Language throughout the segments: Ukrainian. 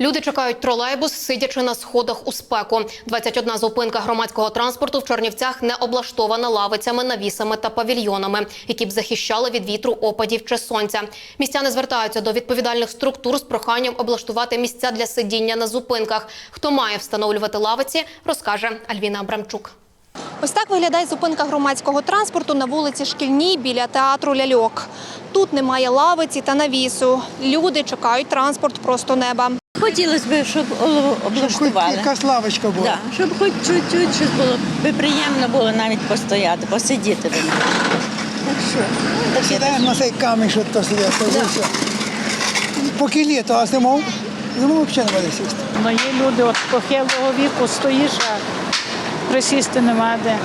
Люди чекають тролейбус, сидячи на сходах у спеку. 21 зупинка громадського транспорту в Чернівцях не облаштована лавицями, навісами та павільйонами, які б захищали від вітру, опадів чи сонця. Містяни звертаються до відповідальних структур з проханням облаштувати місця для сидіння на зупинках. Хто має встановлювати лавиці, розкаже Альвіна Абрамчук. Ось так виглядає зупинка громадського транспорту на вулиці Шкільній біля театру Ляльок. Тут немає лавиці та навісу. Люди чекають транспорт просто неба. Хотілося б, щоб облаштували. якась лавочка була. Да, щоб хоч чуть-чуть щось було би приємно було навіть постояти, посидіти. Так що, ну, Сідаємо на цей камінь, що то сидять, все. Поки літо, а зимов, зимов взагалі не буде сісти. Ну, є люди от похилого віку стоїш, а присісти нема де.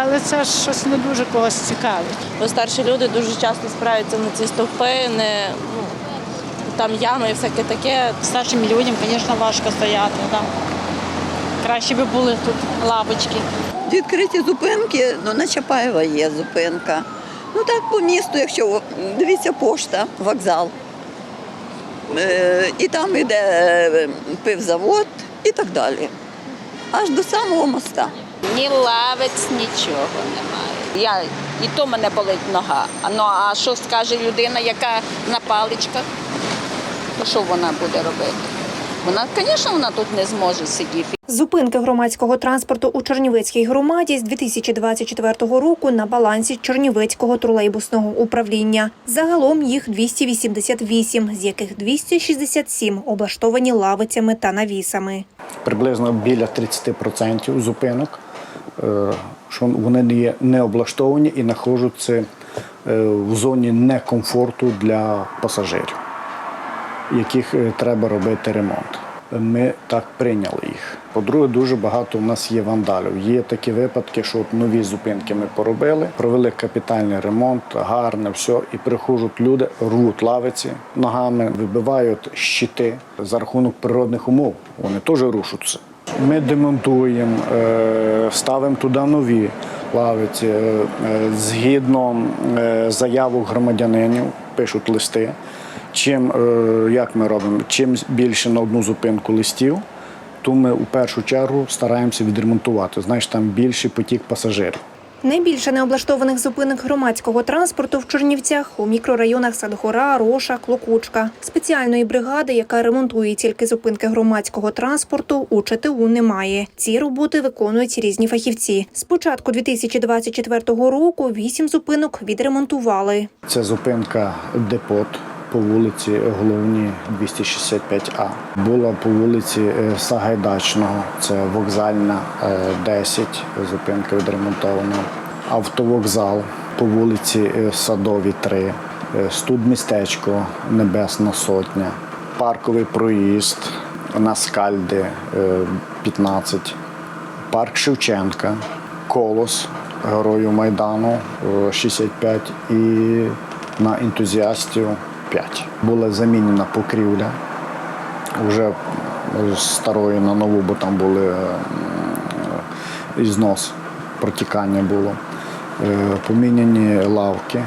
Але це ж щось не дуже когось цікавить. Бо старші люди дуже часто спираються на ці стовпи, не, ну, там ями і всяке таке. Старшим людям, звісно, важко стояти. Да. Краще би були тут лавочки. Відкриті зупинки, ну на Чапаєва є зупинка. Ну так по місту, якщо дивіться, пошта, вокзал. Е, і там йде е, пивзавод і так далі. Аж до самого моста. Ні лавець, нічого немає. Я і то мене болить нога. Ну а що скаже людина, яка на паличках? То що вона буде робити? Вона, звісно, вона тут не зможе сидіти. Зупинки громадського транспорту у Чернівецькій громаді з 2024 року на балансі Чернівецького тролейбусного управління. Загалом їх 288, з яких 267 облаштовані лавицями та навісами. приблизно біля 30% зупинок, е, що вони не є не облаштовані і знаходяться е, в зоні некомфорту для пасажирів, яких е, треба робити ремонт. Ми так прийняли їх. По-друге, дуже багато у нас є вандалів. Є такі випадки, що от нові зупинки ми поробили, провели капітальний ремонт, гарне все, і приходять люди, рвуть лавиці ногами, вибивають щити за рахунок природних умов. Вони теж рушаться. Ми демонтуємо, е, ставимо туди нові лавиці. Е, Згідно заявок громадянинів, пишуть листи. Чим, е, як ми робимо, чим більше на одну зупинку листів, то ми у першу чергу стараємося відремонтувати. Знаєш, там більший потік пасажирів. Найбільше необлаштованих зупинок громадського транспорту в Чернівцях у мікрорайонах Садгора, Роша, Клокучка. Спеціальної бригади, яка ремонтує тільки зупинки громадського транспорту, у ЧТУ немає. Ці роботи виконують різні фахівці. З початку 2024 року вісім зупинок відремонтували. Це зупинка депот по вулиці Головній 265А. Була по вулиці е, Сагайдачного, це вокзальна е, 10, зупинка відремонтована. Автовокзал по вулиці е, Садові 3, е, студмістечко Небесна Сотня, парковий проїзд на Скальди е, 15, парк Шевченка, Колос Герою Майдану е, 65 і на ентузіастів 5. Була замінена покрівля вже з старої на нову, бо там були е, ізнос, протікання було. Е, Поміняні лавки, е,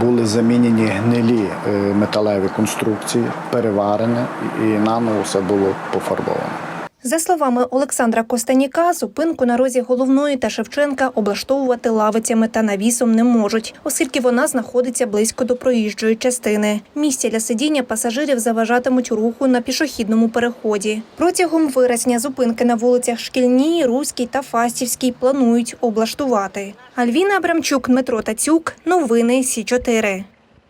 були замінені гнилі металеві конструкції, переварені і наново все було пофарбовано. За словами Олександра Костаніка, зупинку на розі головної та Шевченка облаштовувати лавицями та навісом не можуть, оскільки вона знаходиться близько до проїжджої частини. Місця для сидіння пасажирів заважатимуть руху на пішохідному переході. Протягом вересня зупинки на вулицях Шкільній, Руській та Фастівській планують облаштувати. Альвіна Абрамчук, Дмитро Тацюк. Новини Сі 4